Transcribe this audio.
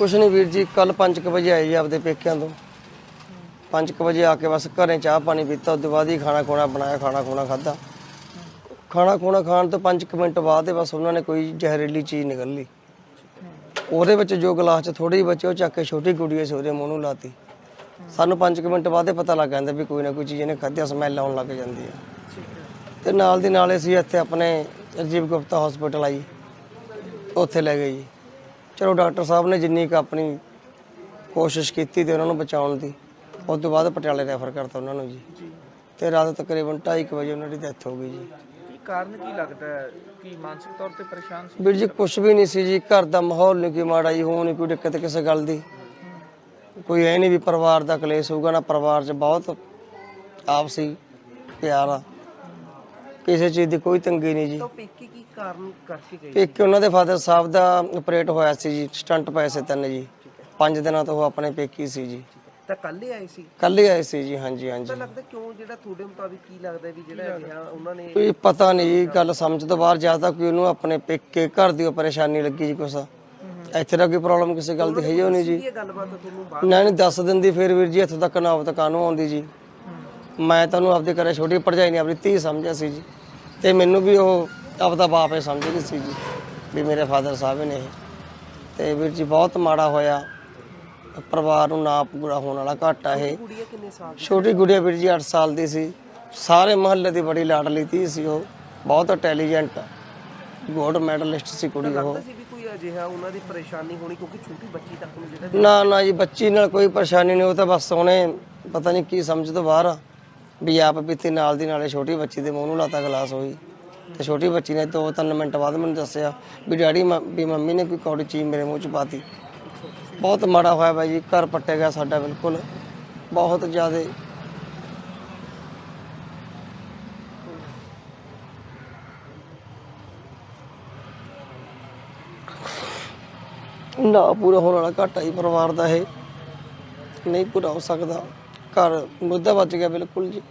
ਕੁਛ ਨਹੀਂ ਵੀਰ ਜੀ ਕੱਲ 5:00 ਵਜੇ ਆਏ ਜੀ ਆਪਦੇ ਪੇਕਿਆਂ ਤੋਂ। 5:00 ਵਜੇ ਆ ਕੇ ਬਸ ਘਰੇ ਚਾਹ ਪਾਣੀ ਪੀਤਾ ਉਸ ਤੋਂ ਬਾਅਦ ਹੀ ਖਾਣਾ ਖੋਣਾ ਬਣਾਇਆ, ਖਾਣਾ ਖੋਣਾ ਖਾਦਾ ਖਾਣਾ ਖੋਣਾ ਖਾਣ ਤੋਂ 5 ਮਿੰਟ ਬਾਅਦ ਹੀ ਬਸ ਉਹਨਾਂ ਨੇ ਕੋਈ ਜ਼ਹਿਰੀਲੀ ਚੀਜ਼ ਨਿਕਲ ਲਈ। ਉਹਦੇ ਵਿੱਚ ਜੋ ਗਲਾਸ 'ਚ ਥੋੜੀ ਬਚੀ, ਉਹ ਚੱਕ ਕੇ ਛੋਟੀ ਗੁੜੀਏ ਸੀ ਉਹਦੇ ਮੂੰਹ ਨੂੰ ਲਾਤੀ। ਸਾਨੂੰ 5 ਮਿੰਟ ਬਾਅਦ ਹੀ ਪਤਾ ਲੱਗ ਜਾਂਦਾ ਵੀ ਕੋਈ ਨਾ ਕੋਈ ਚੀਜ਼ ਇਹਨੇ ਖਾਧਿਆ ਸਮੈਲ ਆਉਣ ਲੱਗ ਜਾਂਦੀ ਹੈ। ਤੇ ਨਾਲ ਦੀ ਨਾਲ ਅਸੀਂ ਇੱਥੇ ਆਪਣੇ ਰਜੀਵ ਗੁਪਤਾ ਹਸਪੀਟਲ ਆਈ। ਉੱਥੇ ਲੈ ਗਏ ਜੀ। ਚਲੋ ਡਾਕਟਰ ਸਾਹਿਬ ਨੇ ਜਿੰਨੀ ਕੁ ਆਪਣੀ ਕੋਸ਼ਿਸ਼ ਕੀਤੀ ਤੇ ਉਹਨਾਂ ਨੂੰ ਬਚਾਉਣ ਦੀ ਉਸ ਤੋਂ ਬਾਅਦ ਪਟਿਆਲੇ ਰੈਫਰ ਕਰਤਾ ਉਹਨਾਂ ਨੂੰ ਜੀ। ਤੇ ਰਾਤ ਤਕਰੀਬਨ 2:30 ਵਜੇ ਉਹਨਾਂ ਦੀ ਡੈਥ ਹੋ ਗਈ ਜੀ। ਕੀ ਕਾਰਨ ਕੀ ਲੱਗਦਾ ਹੈ? ਕਿ ਮਾਨਸਿਕ ਤੌਰ ਤੇ ਪਰੇਸ਼ਾਨ ਸੀ? ਵੀਰ ਜੀ ਕੁਝ ਵੀ ਨਹੀਂ ਸੀ ਜੀ ਘਰ ਦਾ ਮਾਹੌਲ ਨਹੀਂ ਕੋਈ ਮਾੜਾ ਜੀ ਹੋ ਨਹੀਂ ਕੋਈ ਦਿੱਕਤ ਕਿਸੇ ਗੱਲ ਦੀ। ਕੋਈ ਐ ਨਹੀਂ ਵੀ ਪਰਿਵਾਰ ਦਾ ਕਲੇਸ਼ ਹੋਊਗਾ ਨਾ ਪਰਿਵਾਰ 'ਚ ਬਹੁਤ ਆਪਸੀ ਪਿਆਰ ਆ। ਕਿਸੇ ਚੀਜ਼ ਦੀ ਕੋਈ ਤੰਗੀ ਨਹੀਂ ਜੀ। ਪੇਕੇ ਕੀ ਕਾਰਨ ਕਰਕੇ ਗਏ ਇੱਕ ਉਹਨਾਂ ਦੇ ਫਾਦਰ ਸਾਹਿਬ ਦਾ ਆਪਰੇਟ ਹੋਇਆ ਸੀ ਜੀ ਸਟੰਟ ਪਏ ਸੀ ਤਿੰਨ ਜੀ। ਪੰਜ ਦਿਨਾਂ ਤੋਂ ਉਹ ਆਪਣੇ ਪੇਕੀ ਸੀ ਜੀ। ਤਾਂ ਕੱਲ ਹੀ ਆਏ ਸੀ? ਕੱਲ ਹੀ ਆਏ ਸੀ ਜੀ ਹਾਂਜੀ ਹਾਂਜੀ। ਲੱਗਦਾ ਕਿਉਂ ਜਿਹੜਾ ਤੁਹਾਡੇ ਮੁਤਾਬਿਕ ਕੀ ਲੱਗਦਾ ਵੀ ਜਿਹੜਾ ਰਿਹਾ ਉਹਨਾਂ ਨੇ ਕੋਈ ਪਤਾ ਨਹੀਂ ਜੀ ਗੱਲ ਸਮਝ ਤੋਂ ਬਾਹਰ ਜ਼ਿਆਦਾ ਕੋਈ ਉਹਨੂੰ ਆਪਣੇ ਪੇਕੇ ਘਰ ਦੀ ਪਰੇਸ਼ਾਨੀ ਲੱਗੀ ਜੀ ਕੁਛ। ਇੱਥੇ ਦਾ ਕੋਈ ਪ੍ਰੋਬਲਮ ਕਿਸੇ ਗੱਲ ਦੀ ਹੈ ਹੀ ਨਹੀਂ ਜੀ। ਇਹ ਗੱਲਬਾਤ ਤੁਹਾਨੂੰ ਬਾਅਦ ਨਾ ਨਹੀਂ ਦੱਸ ਦਿੰਦੀ ਫਿਰ ਵੀਰ ਜੀ ਇੱਥੋਂ ਤੱਕ ਨਾਵਤ ਕਾਨੂੰ ਆਉਂਦੀ ਜੀ। ਮੈਂ ਤੁਹਾਨੂੰ ਆਪਦੇ ਘਰੇ ਛੋਟੀ ਭਰਜਾਈ ਨੇ ਆਪਣੀ ਧੀ ਸਮਝਿਆ ਸੀ ਜੀ। ਤੇ ਮੈਨੂੰ ਵੀ ਉਹ ਆਪਦਾ ਬਾਪ ਹੀ ਸਮਝਦੀ ਸੀ ਜੀ ਵੀ ਮੇਰੇ ਫਾਦਰ ਸਾਹਿਬ ਨੇ ਇਹ। ਤੇ ਵੀਰ ਜੀ ਬਹੁਤ ਮਾੜਾ ਹੋਇਆ। ਪਰਿਵਾਰ ਨੂੰ ਨਾ ਪੂਰਾ ਹੋਣ ਵਾਲਾ ਘਾਟਾ ਇਹ। ਕੁੜੀਆਂ ਕਿੰਨੇ ਸਾਲ ਛੋਟੀ ਗੁੜੀਆ ਵੀਰ ਜੀ 8 ਸਾਲ ਦੀ ਸੀ। ਸਾਰੇ ਮਹੱਲੇ ਦੀ ਬੜੀ ਲਾਡਲੀ ਧੀ ਸੀ ਉਹ। ਬਹੁਤ ਇੰਟੈਲੀਜੈਂਟ ਗੋਲਡ ਮੈਡਲਿਸਟ ਸੀ ਕੁੜੀ ਉਹ। ਸੀ ਵੀ ਕੋਈ ਅਜਿਹਾ ਉਹਨਾਂ ਦੀ ਪਰੇਸ਼ਾਨੀ ਹੋਣੀ ਕਿਉਂਕਿ ਛੋਟੀ ਬੱਚੀ ਤੱਕ ਨੂੰ ਜਿਹੜਾ ਨਾ ਨਾ ਜੀ ਬੱਚੀ ਨਾਲ ਕੋਈ ਪਰੇਸ਼ਾਨੀ ਨਹੀਂ ਉਹ ਤਾਂ ਬਸ ਉਹਨੇ ਪਤਾ ਨਹੀਂ ਕੀ ਸਮਝ ਤੋਂ ਬਾਹਰ ਆ। ਵੀ ਆਪ ਪੀਤੀ ਨਾਲ ਦੀ ਨਾਲੇ ਛੋਟੀ ਬੱਚੀ ਦੇ ਮੂੰਹ ਨੂੰ ਲਾਤਾ ਗਲਾਸ ਹੋਈ ਤੇ ਛੋਟੀ ਬੱਚੀ ਨੇ ਦੋ ਤਿੰਨ ਮਿੰਟ ਬਾਅਦ ਮੈਨੂੰ ਦੱਸਿਆ ਵੀ ਡੈਡੀ ਮ- ਵੀ ਮੰਮੀ ਨੇ ਕੋਈ ਕੌੜੀ ਚੀਜ਼ ਮੇਰੇ ਮੂੰਹ ਚ ਪਾਤੀ। ਬਹੁਤ ਮਾੜਾ ਹੋਇਆ ਬਾਈ ਜੀ, ਘਰ ਪੱਟਿਆ ਗਿਆ ਸਾਡਾ ਬਿਲਕੁਲ। ਬਹੁਤ ਜ਼ਿਆਦਾ। ਨਾ ਪੂਰਾ ਹੋਣ ਵਾਲਾ ਘਾਟਾ ਹੀ ਪਰਿਵਾਰ ਦਾ ਇਹ। ਨਹੀਂ ਪੂਰਾ ਹੋ ਸਕਦਾ। ਘਰ ਮੁੱਦਾ ਬਚ ਗਿਆ ਬਿਲਕੁਲ ਜੀ।